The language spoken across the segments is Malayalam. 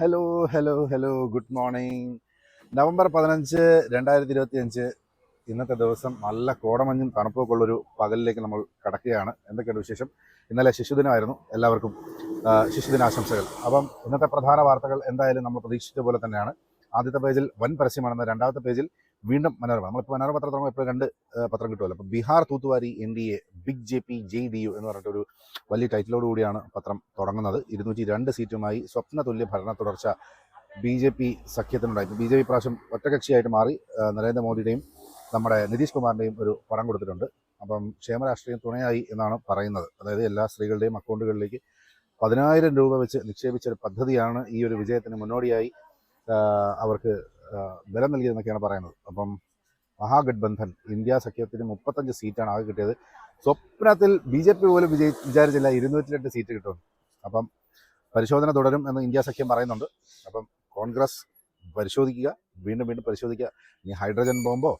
Hello hello hello good morning November പതിനഞ്ച് രണ്ടായിരത്തി ഇരുപത്തി അഞ്ച് ഇന്നത്തെ ദിവസം നല്ല കോടമഞ്ഞും തണുപ്പൊക്കെ ഉള്ളൊരു പകലിലേക്ക് നമ്മൾ കടക്കുകയാണ്. എന്തൊക്കെയാണ് വിശേഷം? ഇന്നലെ ശിശുദിനമായിരുന്നു. എല്ലാവർക്കും ശിശുദിനാശംസകൾ. അപ്പം ഇന്നത്തെ പ്രധാന വാർത്തകൾ എന്തായാലും നമ്മൾ പ്രതീക്ഷിച്ച പോലെ തന്നെയാണ്. ആദ്യത്തെ പേജിൽ വൻ പരസ്യമാണെന്ന് രണ്ടാമത്തെ പേജിൽ വീണ്ടും മനോരമ. നമ്മളിപ്പോൾ മനോരമ പത്രം തുടങ്ങുമ്പോൾ ഇപ്പോൾ രണ്ട് പത്രം കിട്ടുമല്ലോ അപ്പോൾ Bihar തൂത്തുവാരി N D A big J P J D U എന്ന് പറഞ്ഞിട്ടൊരു വലിയ ടൈറ്റിലോട് കൂടിയാണ് പത്രം തുടങ്ങുന്നത്. ഇരുന്നൂറ്റി രണ്ട് സീറ്റുമായി സ്വപ്ന തുല്യ ഭരണ തുടർച്ച ബി ജെ പി സഖ്യത്തിനുണ്ടായി. ബി ജെ പി പ്രാവശ്യം ഒറ്റകക്ഷിയായിട്ട് മാറി നരേന്ദ്രമോദിയുടെയും നമ്മുടെ നിതീഷ് കുമാറിന്റെയും ഒരു പടം കൊടുത്തിട്ടുണ്ട്. അപ്പം ക്ഷേമരാഷ്ട്രീയം തുണയായി എന്നാണ് പറയുന്നത്. അതായത് എല്ലാ സ്ത്രീകളുടെയും അക്കൗണ്ടുകളിലേക്ക് പതിനായിരം രൂപ വെച്ച് നിക്ഷേപിച്ച ഒരു പദ്ധതിയാണ് ഈ ഒരു വിജയത്തിന് മുന്നോടിയായി അവർക്ക് ബലം നൽകിയതെന്നൊക്കെയാണ് പറയുന്നത്. അപ്പം മഹാഗഡ്ബന്ധൻ ഇന്ത്യ സഖ്യത്തിന് മുപ്പത്തഞ്ച് സീറ്റാണ് ആകെ കിട്ടിയത്. സ്വപ്നത്തിൽ ബി ജെ പി പോലും വിജയി വിചാരിച്ചില്ല ഇരുന്നൂറ്റി രണ്ട് സീറ്റ് കിട്ടും. അപ്പം പരിശോധന തുടരും എന്ന് ഇന്ത്യ സഖ്യം പറയുന്നുണ്ട്. അപ്പം കോൺഗ്രസ് പരിശോധിക്കുക വീണ്ടും വീണ്ടും പരിശോധിക്കുക. ഇനി ഹൈഡ്രജൻ ബോംബോ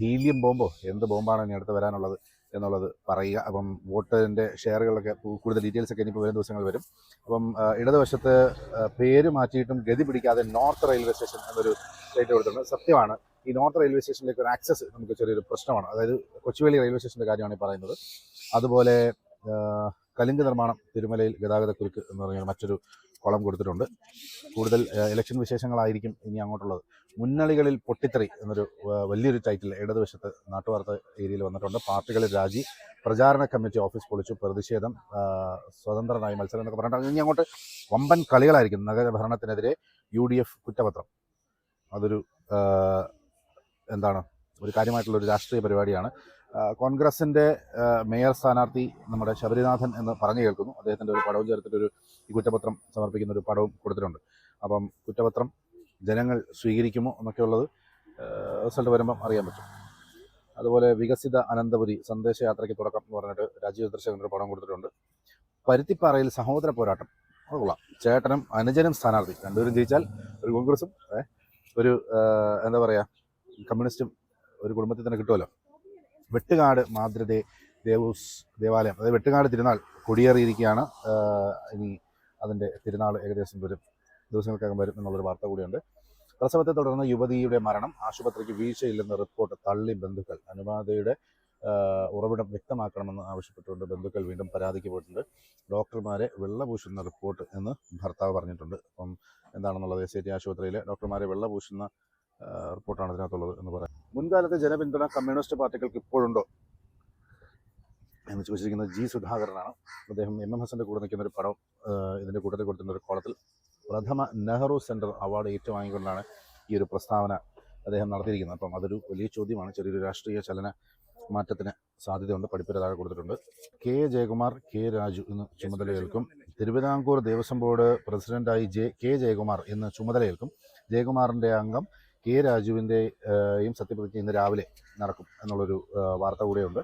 ഹീലിയം ബോംബോ എന്ത് ബോംബാണ് ഇനി അടുത്ത് വരാനുള്ളത്? എന്നുള്ളത് പറയുക. അപ്പം വോട്ടിന്റെ ഷെയറുകളൊക്കെ കൂടുതൽ ഡീറ്റെയിൽസ് ഒക്കെ ഇനിയിപ്പോൾ വരും ദിവസങ്ങൾ വരും. അപ്പം ഇടതുവശത്ത് പേര് മാറ്റിയിട്ടും ഗതി പിടിക്കാതെ നോർത്ത് റെയിൽവേ സ്റ്റേഷൻ എന്നൊരു സ്റ്റേറ്റ് കൊടുത്തിട്ടുണ്ട്. സത്യമാണ് ഈ നോർത്ത് റെയിൽവേ സ്റ്റേഷനിലേക്ക് ഒരു ആക്സസ് നമുക്ക് ചെറിയൊരു പ്രശ്നമാണ്. അതായത് കൊച്ചുവേളി റെയിൽവേ സ്റ്റേഷന്റെ കാര്യമാണ് പറയുന്നത്. അതുപോലെ കലുങ്ക് നിർമ്മാണം തിരുമലയിൽ ഗതാഗതക്കുരുക്ക് എന്ന് പറഞ്ഞ മറ്റൊരു കുളം കൊടുത്തിട്ടുണ്ട്. കൂടുതൽ ഇലക്ഷൻ വിശേഷങ്ങളായിരിക്കും ഇനി അങ്ങോട്ടുള്ളത്. മുന്നണികളിൽ പൊട്ടിത്തെറി എന്നൊരു വലിയൊരു ടൈറ്റിൽ ഇടതുവശത്ത് നാട്ടുവാർത്ത ഏരിയയിൽ വന്നിട്ടുണ്ട്. പാർട്ടികളിൽ രാജി പ്രചാരണ കമ്മിറ്റി ഓഫീസ് പൊളിച്ചു പ്രതിഷേധം സ്വതന്ത്രനായി മത്സരം എന്നൊക്കെ പറഞ്ഞിട്ട് ഇനി അങ്ങോട്ട് വമ്പൻ കളികളായിരിക്കും നഗരഭരണത്തിനെതിരെ യു ഡി എഫ് കുറ്റപത്രം. അതൊരു എന്താണ് ഒരു കാര്യമായിട്ടുള്ള ഒരു രാഷ്ട്രീയ പരിപാടിയാണ്. കോൺഗ്രസിന്റെ മേയർ സ്ഥാനാർത്ഥി നമ്മുടെ ശബരിനാഥൻ എന്ന് പറഞ്ഞു കേൾക്കുന്നു. അദ്ദേഹത്തിന്റെ ഒരു പടവും ചേർത്തിട്ടൊരു ഈ കുറ്റപത്രം സമർപ്പിക്കുന്ന ഒരു പടവും കൊടുത്തിട്ടുണ്ട്. അപ്പം കുറ്റപത്രം ജനങ്ങൾ സ്വീകരിക്കുമോ എന്നൊക്കെയുള്ളത് റിസൾട്ട് വരുമ്പം അറിയാൻ പറ്റും. അതുപോലെ വികസിത അനന്തപുരി സന്ദേശയാത്രയ്ക്ക് തുടക്കം എന്ന് പറഞ്ഞിട്ട് രാജീവ് ചന്ദ്രശേഖരൻ ഒരു പടം കൊടുത്തിട്ടുണ്ട്. പരുത്തിപ്പാറയിൽ സഹോദര പോരാട്ടം. അത് കൊള്ളാം. ചേട്ടനും അനുജനും സ്ഥാനാർത്ഥി. രണ്ടുപേരും ജയിച്ചാൽ ഒരു കോൺഗ്രസും ഒരു എന്താ പറയുക കമ്മ്യൂണിസ്റ്റും ഒരു കുടുംബത്തിൽ തന്നെ കിട്ടുമല്ലോ. വെട്ടുകാട് മാതൃദേ ദേവൂസ് ദേവാലയം അതായത് വെട്ടുകാട് തിരുനാൾ കൊടിയേറിയിരിക്കുകയാണ്. ഇനി അതിന്റെ തിരുനാൾ ഏകദേശം വരും. ദിവസങ്ങൾക്കകം വരും എന്നുള്ളൊരു വാർത്ത കൂടിയുണ്ട്. പ്രസവത്തെ തുടർന്ന് യുവതിയുടെ മരണം ആശുപത്രിക്ക് വീഴ്ചയില്ലെന്ന റിപ്പോർട്ട് തള്ളി ബന്ധുക്കൾ. അനുപാതയുടെ ഉറവിടം വ്യക്തമാക്കണമെന്ന് ആവശ്യപ്പെട്ടുകൊണ്ട് ബന്ധുക്കൾ വീണ്ടും പരാതിക്ക് പോയിട്ടുണ്ട്. ഡോക്ടർമാരെ വെള്ളപൂശുന്ന റിപ്പോർട്ട് എന്ന് ഭർത്താവ് പറഞ്ഞിട്ടുണ്ട്. അപ്പം എന്താണെന്നുള്ളത് എസ് ഐ ടി ആശുപത്രിയിലെ ഡോക്ടർമാരെ വെള്ളപൂശുന്ന റിപ്പോർട്ടാണ് ഇതിനകത്തുള്ളത് എന്ന് പറയാം. മുൻകാലത്തെ ജനപിന്തുണ കമ്മ്യൂണിസ്റ്റ് പാർട്ടികൾക്ക് ഇപ്പോഴുണ്ടോ? എന്ന് ചോദിച്ചിരിക്കുന്നത് ജി സുധാകരനാണ്. അദ്ദേഹം എം എം ഹസന്റെ കൂടെ നിൽക്കുന്ന ഒരു പടം ഇതിന്റെ കൂട്ടത്തിൽ കൊടുത്തിരുന്ന ഒരു കോളത്തിൽ പ്രഥമ നെഹ്റു സെന്റർ അവാർഡ് ഏറ്റുവാങ്ങിക്കൊണ്ടാണ് ഈ ഒരു പ്രസ്താവന അദ്ദേഹം നടത്തിയിരിക്കുന്നത്. അപ്പം അതൊരു വലിയ ചോദ്യമാണ്. ചെറിയൊരു രാഷ്ട്രീയ ചലന മാറ്റത്തിന് സാധ്യതയുണ്ട്. പഠിപ്പുര താഴെ കൊടുത്തിട്ടുണ്ട്. കെ. ജയകുമാർ കെ. രാജു എന്ന് ചുമതലയേൽക്കും. തിരുവിതാംകൂർ ദേവസ്വം ബോർഡ് പ്രസിഡന്റായി ജെ കെ. ജയകുമാർ എന്ന് ചുമതലയേൽക്കും. ജയകുമാറിന്റെ അംഗം കെ. രാജുവിന്റെയും സത്യപ്രതിജ്ഞ ഇന്ന് രാവിലെ നടക്കും എന്നുള്ളൊരു വാർത്ത കൂടെയുണ്ട്.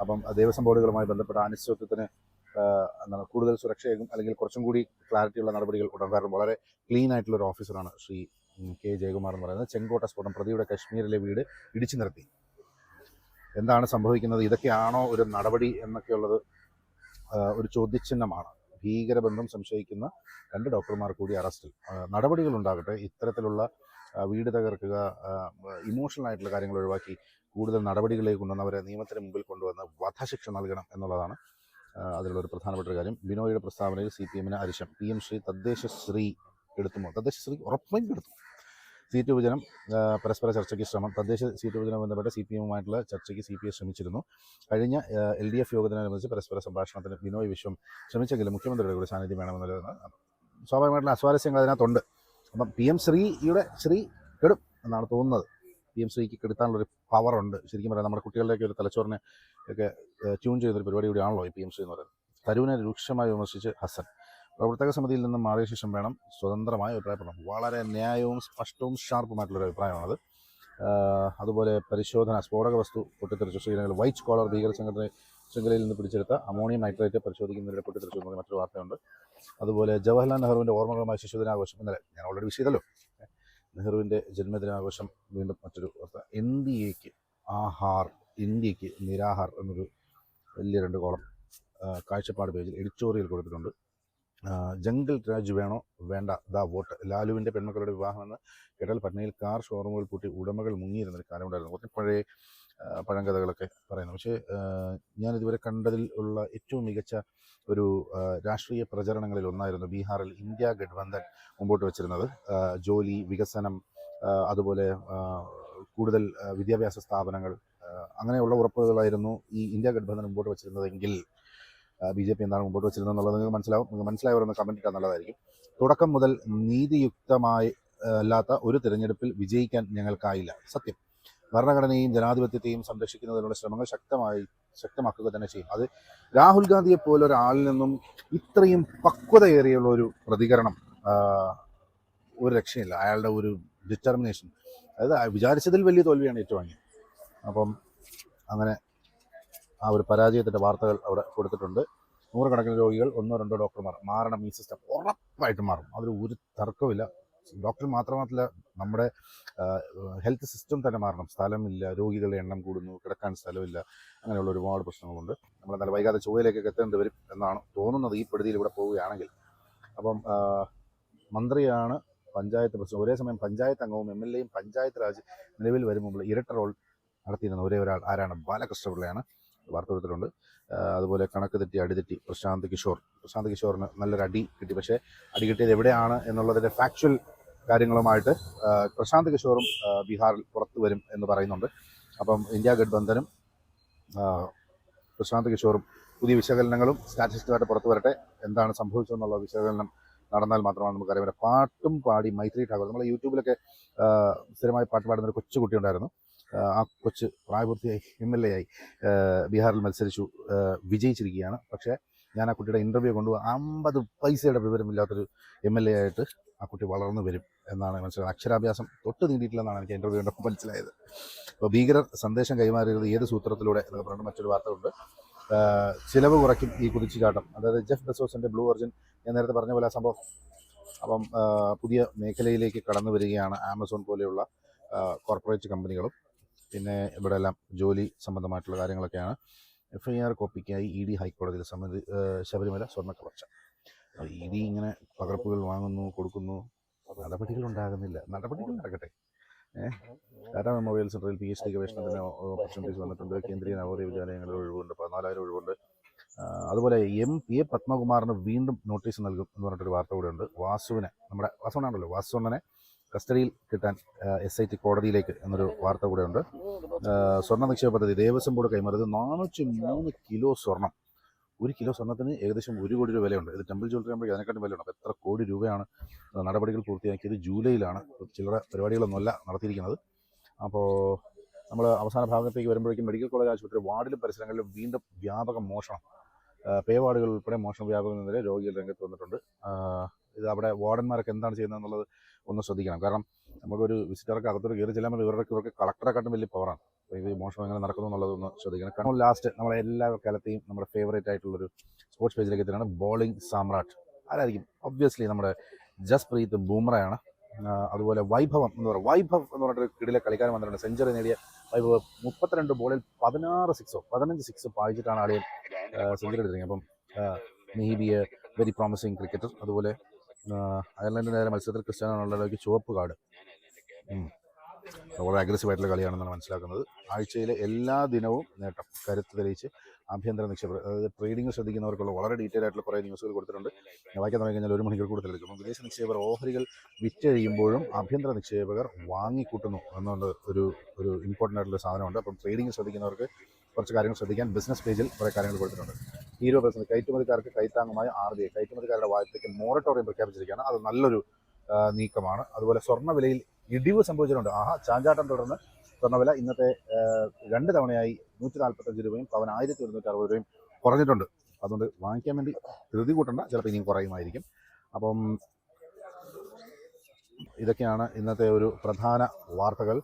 അപ്പം ദേവസ്വം ബോർഡുകളുമായി ബന്ധപ്പെട്ട അനിശ്ചിതത്വത്തിന് എന്താണ് കൂടുതൽ സുരക്ഷയും അല്ലെങ്കിൽ കുറച്ചും കൂടി ക്ലാരിറ്റിയുള്ള നടപടികൾ ഉടൻ കാരണം വളരെ ക്ലീൻ ആയിട്ടുള്ള ഒരു ഓഫീസറാണ് ശ്രീ കെ ജയകുമാർ എന്ന് പറയുന്നത്. ചെങ്കോട്ട സ്ഫോടനം പ്രതിയുടെ കശ്മീരിലെ വീട് ഇടിച്ചു നിർത്തി. എന്താണ് സംഭവിക്കുന്നത്? ഇതൊക്കെയാണോ ഒരു നടപടി എന്നൊക്കെയുള്ളത് ഒരു ചോദ്യചിഹ്നമാണ്. ഭീകരബന്ധം സംശയിക്കുന്ന രണ്ട് ഡോക്ടർമാർ കൂടി അറസ്റ്റിൽ. നടപടികൾ ഉണ്ടാകട്ടെ ഇത്തരത്തിലുള്ള വീട് തകർക്കുക ഇമോഷണൽ ആയിട്ടുള്ള കാര്യങ്ങൾ ഒഴിവാക്കി കൂടുതൽ നടപടികളിലേക്ക് കൊണ്ടുവന്നവരെ നിയമത്തിന് മുമ്പിൽ കൊണ്ടുവന്ന് വധശിക്ഷ നൽകണം എന്നുള്ളതാണ് ആ, അതിലുള്ള ഒരു പ്രധാനപ്പെട്ട കാര്യം. ബിനോയുടെ പ്രസ്താവനയിൽ സി പി എമ്മിന് അരിശം. പി എം ശ്രീ തദ്ദേശ ശ്രീ എടുത്തുമോ തദ്ദേശ ശ്രീ ഉറപ്പായും എടുത്തു. സീറ്റ് വിഭജനം പരസ്പര ചർച്ചയ്ക്ക് ശ്രമം. തദ്ദേശ സീറ്റ് വിഭജനം ബന്ധപ്പെട്ട് സി പി എമ്മുമായിട്ടുള്ള ചർച്ചയ്ക്ക് സി പി എം ശ്രമിച്ചിരുന്നു. കഴിഞ്ഞ എൽ ഡി എഫ് യോഗത്തിനനുബന്ധിച്ച് പരസ്പര സംഭാഷണത്തിന് ബിനോയ് വിശ്വം ശ്രമിച്ചെങ്കിലും മുഖ്യമന്ത്രിയുടെ കൂടി സാന്നിധ്യം വേണമെന്നുള്ളത് സ്വാഭാവികമായിട്ടുള്ള അസ്വാരസ്യങ്ങൾ അതിനകത്തുണ്ട്. അപ്പം പി എം ശ്രീയുടെ ശ്രീ കെടും എന്നാണ് തോന്നുന്നത്. പി എം ശ്രീക്ക് കെടുത്താനുള്ളൊരു പവറുണ്ട് ശരിക്കും പറയാം നമ്മുടെ കുട്ടികളുടെയൊക്കെ ഒരു തലച്ചോറിനെ ഒക്കെ ട്യൂൺ ചെയ്തൊരു പരിപാടി കൂടിയാണല്ലോ ഈ പി എം സി എന്ന് പറയുന്നത്. തരൂരിനെ രൂക്ഷമായി വിമർശിച്ച് ഹസൻ. പ്രവർത്തക സമിതിയിൽ നിന്ന് മാറിയ ശേഷം വേണം സ്വതന്ത്രമായ അഭിപ്രായപ്പെടണം വളരെ ന്യായവും സ്പഷ്ടവും ഷാർപ്പുമായിട്ടുള്ളൊരു അഭിപ്രായമാണത്. അതുപോലെ പരിശോധന സ്ഫോടക വസ്തു പൊട്ടിത്തെറിച്ചു. ശ്രീനഗർ വൈറ്റ് കോളർ ഭീകര സംഘടന ശൃംഖലയിൽ നിന്ന് പിടിച്ചെടുത്ത അമോണിയം നൈട്രേറ്റ് പരിശോധിക്കുന്നതിനെ പൊട്ടിത്തെറിച്ചു എന്ന് മറ്റൊരു വാർത്തയുണ്ട്. അതുപോലെ ജവഹർലാൽ നെഹ്റുവിന്റെ ഓർമ്മകളുമായി ശിശുദിനാഘോഷം ഇന്നലെ ഞാൻ ഓൾറെഡി വിഷയതല്ലോ നെഹ്റുവിന്റെ ജന്മദിനാഘോഷം വീണ്ടും മറ്റൊരു വാർത്ത. എൻ ഡി എക്ക് ആഹാർ ഇന്ത്യയ്ക്ക് നിരാഹാർ എന്നൊരു വലിയ രണ്ട് കോളം കാഴ്ചപ്പാട് പേജിൽ എഡിറ്റോറിയൽ കൊടുത്തിട്ടുണ്ട്. ജംഗിൾ രാജ് വേണോ? വേണ്ട. The vote. ലാലുവിന്റെ പെൺമക്കളുടെ വിവാഹമെന്ന് കേട്ടാൽ പട്നയിൽ കാർ ഷോറൂമുകൾ പൂട്ടി ഉടമകൾ മുങ്ങിയിരുന്നൊരു കാലമുണ്ടായിരുന്നു. കുറച്ച് പഴയ പഴങ്കഥകളൊക്കെ പറയുന്നു. പക്ഷേ ഞാനിതുവരെ കണ്ടതിൽ ഉള്ള ഏറ്റവും മികച്ച ഒരു രാഷ്ട്രീയ പ്രചരണങ്ങളിൽ ഒന്നായിരുന്നു ബീഹാറിൽ ഇന്ത്യ ഗഡ്ബന്ധൻ മുമ്പോട്ട് വച്ചിരുന്നത്. ജോലി വികസനം അതുപോലെ കൂടുതൽ വിദ്യാഭ്യാസ സ്ഥാപനങ്ങൾ അങ്ങനെയുള്ള ഉറപ്പുകളായിരുന്നു ഈ ഇന്ത്യ ഗഡ്ബന്ധൻ മുമ്പോട്ട് വെച്ചിരുന്നതെങ്കിൽ ബി ജെ പി എന്താണ് മുമ്പോട്ട് വെച്ചിരുന്നത് എന്നുള്ളത് നിങ്ങൾക്ക് മനസ്സിലാവും നിങ്ങൾക്ക് മനസ്സിലായവരൊന്ന് കമന്റ് ഇട്ടാൽ നല്ലതായിരിക്കും. തുടക്കം മുതൽ നീതിയുക്തമായി അല്ലാത്ത ഒരു തിരഞ്ഞെടുപ്പിൽ വിജയിക്കാൻ ഞങ്ങൾക്കായില്ല. സത്യം. ഭരണഘടനയും ജനാധിപത്യത്തെയും സംരക്ഷിക്കുന്നതിനുള്ള ശ്രമങ്ങൾ ശക്തമായി ശക്തമാക്കുക തന്നെ ചെയ്യും. അത് രാഹുൽ ഗാന്ധിയെ പോലെ ഒരാളിൽ നിന്നും ഇത്രയും പക്വതയേറിയുള്ള ഒരു പ്രതികരണം ഒരു രക്ഷയില്ല. അയാളുടെ ഒരു ഡിറ്റർമിനേഷൻ അതായത് വിചാരിച്ചതിൽ വലിയ തോൽവിയാണ് ഏറ്റുവാങ്ങിയത്. അപ്പം അങ്ങനെ ആ ഒരു പരാജയത്തിന്റെ വാർത്തകൾ അവിടെ കൊടുത്തിട്ടുണ്ട്. നൂറുകണക്കിന് രോഗികൾ ഒന്നോ രണ്ടോ ഡോക്ടർമാർ. മാറണം ഈ സിസ്റ്റം ഉറപ്പായിട്ട് മാറും. അതിൽ ഒരു തർക്കമില്ല ഡോക്ടർ മാത്രമല്ല നമ്മുടെ ഹെൽത്ത് സിസ്റ്റം തന്നെ മാറണം. സ്ഥലമില്ല രോഗികളുടെ എണ്ണം കൂടുന്നു കിടക്കാൻ സ്ഥലമില്ല അങ്ങനെയുള്ള ഒരുപാട് പ്രശ്നങ്ങളുണ്ട്. നമ്മൾ നല്ല വൈകാതെ ചൊവ്വയിലേക്കൊക്കെ എത്തേണ്ടി വരും എന്നാണ് തോന്നുന്നത്. ഈ പെടുതിയിലൂടെ പോവുകയാണെങ്കിൽ. അപ്പം മന്ത്രിയാണ് പഞ്ചായത്ത് പ്രസിഡന്റ് ഒരേ സമയം പഞ്ചായത്ത് അംഗവും എം എൽ എയും പഞ്ചായത്ത് രാജ് നിലവിൽ വരുമ്പോൾ ഇരട്ട റോൾ നടത്തിയിരുന്ന ഒരേ ഒരാൾ ആരാണ്? വാർത്ത കൊടുത്തിട്ടുണ്ട് അതുപോലെ കണക്ക് തെറ്റി അടിതെറ്റി പ്രശാന്ത് കിഷോർ. പ്രശാന്ത് കിഷോറിന് നല്ലൊരു അടി കിട്ടി. പക്ഷേ അടി കിട്ടിയത് എവിടെയാണ് എന്നുള്ളതിന്റെ ഫാക്ച്വൽ കാര്യങ്ങളുമായിട്ട് പ്രശാന്ത് കിഷോറും ബീഹാറിൽ പുറത്തു വരും എന്ന് പറയുന്നുണ്ട്. അപ്പം ഇന്ത്യ ഗഡ്ബന്ധനും പ്രശാന്ത് കിഷോറും പുതിയ വിശകലനങ്ങളും സ്റ്റാറ്റിസ്റ്റിക്കായിട്ട് പുറത്തു വരട്ടെ. എന്താണ് സംഭവിച്ചതെന്നുള്ള വിശകലനം നടന്നാൽ മാത്രമാണ് നമുക്കറിയാം. പാട്ടും പാടി മൈത്രി ഠാക്കൂർ നമ്മൾ യൂട്യൂബിലൊക്കെ സ്ഥിരമായി പാട്ട് പാടുന്ന ഒരു കൊച്ചു കുട്ടി ഉണ്ടായിരുന്നു. ആ, കൊച്ച് പ്രായപൂർത്തിയായി എം എൽ എ ആയി ബീഹാറിൽ മത്സരിച്ചു. വിജയിച്ചിരിക്കുകയാണ്. പക്ഷേ ഞാൻ ആ കുട്ടിയുടെ ഇന്റർവ്യൂ കൊണ്ടുപോകും അമ്പത് പൈസയുടെ വിവരമില്ലാത്തൊരു എം എൽ എ ആയിട്ട് ആ കുട്ടി വളർന്നു വരും എന്നാണ് മനസ്സിലായത് അക്ഷരാഭ്യാസം തൊട്ട് നീണ്ടിയിട്ടില്ലെന്നാണ് എനിക്ക് ഇന്റർവ്യൂ കണ്ടപ്പോൾ മനസ്സിലായത്. അപ്പോൾ ഭീകരർ സന്ദേശം കൈമാറിയത് ഏത് സൂത്രത്തിലൂടെ എന്നൊക്കെ പറഞ്ഞിട്ട് മറ്റൊരു വാർത്ത ഉണ്ട് ചിലവ് കുറയ്ക്കും ഈ കുതിച്ചുചാട്ടം അതായത് ജെഫ് ബെസോസിന്റെ ബ്ലൂ വെർജിൻ ഞാൻ നേരത്തെ പറഞ്ഞ പോലെ ആ സംഭവം. അപ്പം പുതിയ മേഖലയിലേക്ക് കടന്നു വരികയാണ് ആമസോൺ പോലെയുള്ള കോർപ്പറേറ്റ് കമ്പനികളും പിന്നെ ഇവിടെ എല്ലാം ജോലി സംബന്ധമായിട്ടുള്ള കാര്യങ്ങളൊക്കെയാണ്. എഫ് ഐ ആർ കോപ്പിക്കായി ഇ ഡി ഹൈക്കോടതിയിൽ സമ്മതി ശബരിമല സ്വർണ കവർച്ച. ഇ ഡി ഇങ്ങനെ പകർപ്പുകൾ വാങ്ങുന്നു കൊടുക്കുന്നു. നടപടികൾ ഉണ്ടാകുന്നില്ല. നടപടികൾ നടക്കട്ടെ ടാറ്റ മെമ്മോറിയൽ സെന്ററിൽ പി എച്ച് ഡി ഗവേഷണത്തിന് ഓപ്പർച്യൂണിറ്റീസ് വന്നിട്ടുണ്ട്? കേന്ദ്രീയ നവോദയ വിദ്യാലയങ്ങളിൽ ഒഴിവുണ്ട് പതിനാലായിരം ഒഴിവുണ്ട്. അതുപോലെ എം പി എ പത്മകുമാറിന് വീണ്ടും നോട്ടീസ് നൽകും എന്ന് പറഞ്ഞിട്ടൊരു വാർത്ത കൂടെ ഉണ്ട് വാസുവിനെ നമ്മുടെ വാസുവണ്ണാണല്ലോ വാസുവണ്ണനെ കസ്റ്റഡിയിൽ കിട്ടാൻ എസ് ഐ ടി കോടതിയിലേക്ക് എന്നൊരു വാർത്ത കൂടെ ഉണ്ട് സ്വർണ നിക്ഷേപ പദ്ധതി ദേവസ്വം ബോർഡ് കൈമാറിയത് നാനൂറ്റി മൂന്ന് കിലോ സ്വർണം. ഒരു കിലോ സ്വർണത്തിന് ഏകദേശം ഒരു കോടി രൂപ വിലയുണ്ട്. ഇത് ടെമ്പിൾ ജ്വല്ലറി ആകുമ്പോൾ അതിനെക്കാട്ടും വിലയുണ്ട്. അപ്പോൾ എത്ര കോടി രൂപയാണ് നടപടികൾ പൂർത്തിയാക്കിയത്? ജൂലൈയിലാണ് ചില്ലറ പരിപാടികളൊന്നുമല്ല നടത്തിയിരിക്കുന്നത്. അപ്പോൾ നമ്മൾ അവസാന ഭാഗത്തേക്ക് വരുമ്പോഴേക്കും മെഡിക്കൽ കോളേജ് ആശുപത്രി വാർഡിലും പരിസരങ്ങളിലും വീണ്ടും വ്യാപക മോഷണം. പേവാർഡുകൾ ഉൾപ്പെടെ മോഷണ വ്യാപകത്തിനെതിരെ രോഗികൾ രംഗത്ത് വന്നിട്ടുണ്ട്. ഇത് അവിടെ വാർഡന്മാരൊക്കെ എന്താണ് ചെയ്യുന്നത് എന്നുള്ളത് ഒന്ന് ശ്രദ്ധിക്കണം. കാരണം നമുക്കൊരു വിസിറ്റർക്ക് അകത്തോട്ട് കയറി ചെല്ലാൻ ഇവരുടെ ഇവർക്ക് കളക്ടറെക്കാട്ടും വലിയ പവറാണ് അപ്പോൾ ഇത് മോഷണം എങ്ങനെ നടക്കുന്നു എന്നുള്ളതൊന്ന് ശ്രദ്ധിക്കണം. കാരണം ലാസ്റ്റ് നമ്മളെ എല്ലാ കാലത്തെയും നമ്മുടെ ഫേവറേറ്റ് ആയിട്ടുള്ളൊരു സ്പോർട്സ് പേജിലേക്ക് എത്തിയാണ് ബോളിംഗ് സാമ്രാട്ട്. ആരായിരിക്കും? ഒബ്വിയസ്ലി നമ്മുടെ ജസ്പ്രീത് ബൂമറയാണ് അതുപോലെ വൈഭവം എന്ന് പറയുക വൈഭവ് എന്ന് പറഞ്ഞിട്ട് കിടിലെ കളിക്കാരൻ വന്നിട്ടുണ്ട്. സെഞ്ചുറി നേടിയ വൈഭവ് മുപ്പത്തിരണ്ട് ബോളിൽ പതിനാറ് സിക്സോ പതിനഞ്ച് സിക്സ് പായിച്ചിട്ടാണ് ആളിയൻ സെഞ്ചുറി എടുത്തിരിക്കുന്നത് അപ്പം മെഹി എ വെരി പ്രോമിസിങ് ക്രിക്കറ്റർ അതുപോലെ അയർലൻഡിന്റെ നേരെ മത്സരത്തിൽ ക്രിസ്ത്യാനോ റൊണാൾഡോയ്ക്ക് ചുവപ്പ് കാർഡ്. വളരെ അഗ്രസീവ് ആയിട്ടുള്ള കളിയാണെന്നാണ് മനസ്സിലാക്കുന്നത്. ആഴ്ചയിലെ എല്ലാ ദിനവും നേട്ടം. കരുത്ത് തെളിയിച്ച് ആഭ്യന്തര നിക്ഷേപം അതായത് ട്രേഡിംഗ് ശ്രദ്ധിക്കുന്നവർക്കുള്ള വളരെ ഡീറ്റെയിൽ ആയിട്ടുള്ള കുറേ ന്യൂസുകൾ കൊടുത്തിട്ടുണ്ട്. വായിക്കാൻ തുടങ്ങി കഴിഞ്ഞാൽ ഒരു മണിക്കൂർ കൂടുതൽ എടുക്കും. വിദേശ നിക്ഷേപകർ ഓഹരികൾ വിറ്റഴിയുമ്പോഴും ആഭ്യന്തര നിക്ഷേപകർ വാങ്ങിക്കൂട്ടുന്നു എന്നുള്ള ഒരു ഒരു ഇമ്പോർട്ടന്റ് ആയിട്ടുള്ള സാധനമുണ്ട്. അപ്പം ട്രേഡിംഗ് ശ്രദ്ധിക്കുന്നവർക്ക് കുറച്ച് കാര്യങ്ങൾ ശ്രദ്ധിക്കാൻ ബിസിനസ് പേജിൽ കുറേ കാര്യങ്ങൾ കൊടുത്തിട്ടുണ്ട്. ഹീറോ പെർസെന്റ് കയറ്റുമതിക്കാർക്ക് കൈത്താങ്ങുമായ ആർ ബി ഐ കയറ്റുമതിക്കാരുടെ വായ്പയ്ക്ക് മോറട്ടോറിയം പ്രഖ്യാപിച്ചിരിക്കുകയാണ്. അത് നല്ലൊരു നീക്കമാണ്. അതുപോലെ സ്വർണ വിലയിൽ ഇടിവ് സംഭവിച്ചിട്ടുണ്ട്. ആഹാ ചാഞ്ചാട്ടം തുടർന്ന് സ്വർണവില ഇന്നത്തെ രണ്ട് തവണയായി നൂറ്റി നാൽപ്പത്തഞ്ച് രൂപയും പവൻ ആയിരത്തി ഒരുന്നൂറ്റി അറുപത് രൂപയും കുറഞ്ഞിട്ടുണ്ട്. അതുകൊണ്ട് വാങ്ങിക്കാൻ വേണ്ടി ധൃതി കൂട്ടണ്ട. ചിലപ്പോൾ ഇനിയും കുറയുമായിരിക്കും. അപ്പം ഇതൊക്കെയാണ് ഇന്നത്തെ ഒരു പ്രധാന വാർത്തകൾ.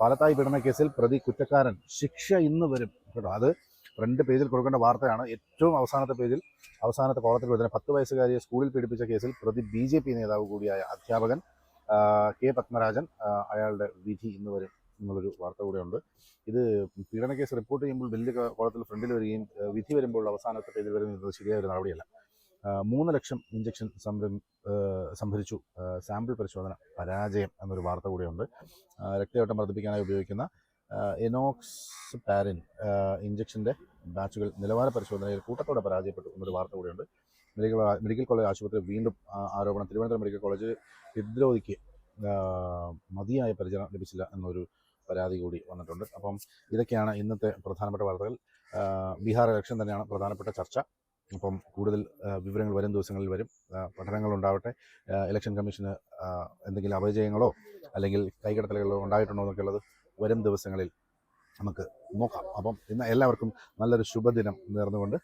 പാലത്തായി പീഡന കേസിൽ പ്രതി കുറ്റക്കാരൻ ശിക്ഷ ഇന്ന് വരും. കേട്ടോ അത് ഫ്രണ്ട് പേജിൽ കൊടുക്കേണ്ട വാർത്തയാണ്. ഏറ്റവും അവസാനത്തെ പേജിൽ അവസാനത്തെ കോളത്തിൽ വരുന്ന പത്ത് വയസ്സുകാരിയെ സ്കൂളിൽ പീഡിപ്പിച്ച കേസിൽ പ്രതി ബി ജെ പി നേതാവ് കൂടിയായ അധ്യാപകൻ കെ പത്മരാജൻ അയാളുടെ വിധി ഇന്ന് വരും എന്നുള്ളൊരു വാർത്ത കൂടെയുണ്ട്. ഇത് പീഡന കേസ് റിപ്പോർട്ട് ചെയ്യുമ്പോൾ വലിയ കോളത്തിൽ ഫ്രണ്ടിൽ വരികയും വിധി വരുമ്പോൾ അവസാനത്തെ പേജിൽ വരുന്നത് ശരിയായ ഒരു നടപടിയല്ല. മൂന്ന് ലക്ഷം ഇഞ്ചക്ഷൻ സംരം സംഭരിച്ചു. സാമ്പിൾ പരിശോധന പരാജയം എന്നൊരു വാർത്ത കൂടിയുണ്ട്. രക്തയോട്ടം വർദ്ധിപ്പിക്കാനായി ഉപയോഗിക്കുന്ന എനോക്സ് പാരിൻ ഇഞ്ചക്ഷന്റെ ബാച്ചുകൾ നിലവാര പരിശോധനയിൽ കൂട്ടത്തോടെ പരാജയപ്പെട്ടു എന്നൊരു വാർത്ത കൂടിയുണ്ട്. മെഡിക്കൽ മെഡിക്കൽ കോളേജ് ആശുപത്രി വീണ്ടും ആരോപണം തിരുവനന്തപുരം മെഡിക്കൽ കോളേജ് ഹൃദ്രോഗിക്ക് മതിയായ പരിചരണം ലഭിച്ചില്ല എന്നൊരു പരാതി കൂടി വന്നിട്ടുണ്ട്. അപ്പം ഇതൊക്കെയാണ് ഇന്നത്തെ പ്രധാനപ്പെട്ട വാർത്തകൾ. ബീഹാർ ഇലക്ഷൻ തന്നെയാണ് പ്രധാനപ്പെട്ട ചർച്ച. അപ്പം കൂടുതൽ വിവരങ്ങൾ വരും ദിവസങ്ങളിൽ വരും. പഠനങ്ങൾ ഉണ്ടാവട്ടെ. ഇലക്ഷൻ കമ്മീഷന് എന്തെങ്കിലും അപജയങ്ങളോ അല്ലെങ്കിൽ കൈകടത്തലുകളോ ഉണ്ടായിട്ടുണ്ടോ എന്നൊക്കെ ഉള്ളത് വരും ദിവസങ്ങളിൽ നമുക്ക് നോക്കാം. അപ്പം ഇന്ന് എല്ലാവർക്കും നല്ലൊരു ശുഭദിനം നേർന്നുകൊണ്ട്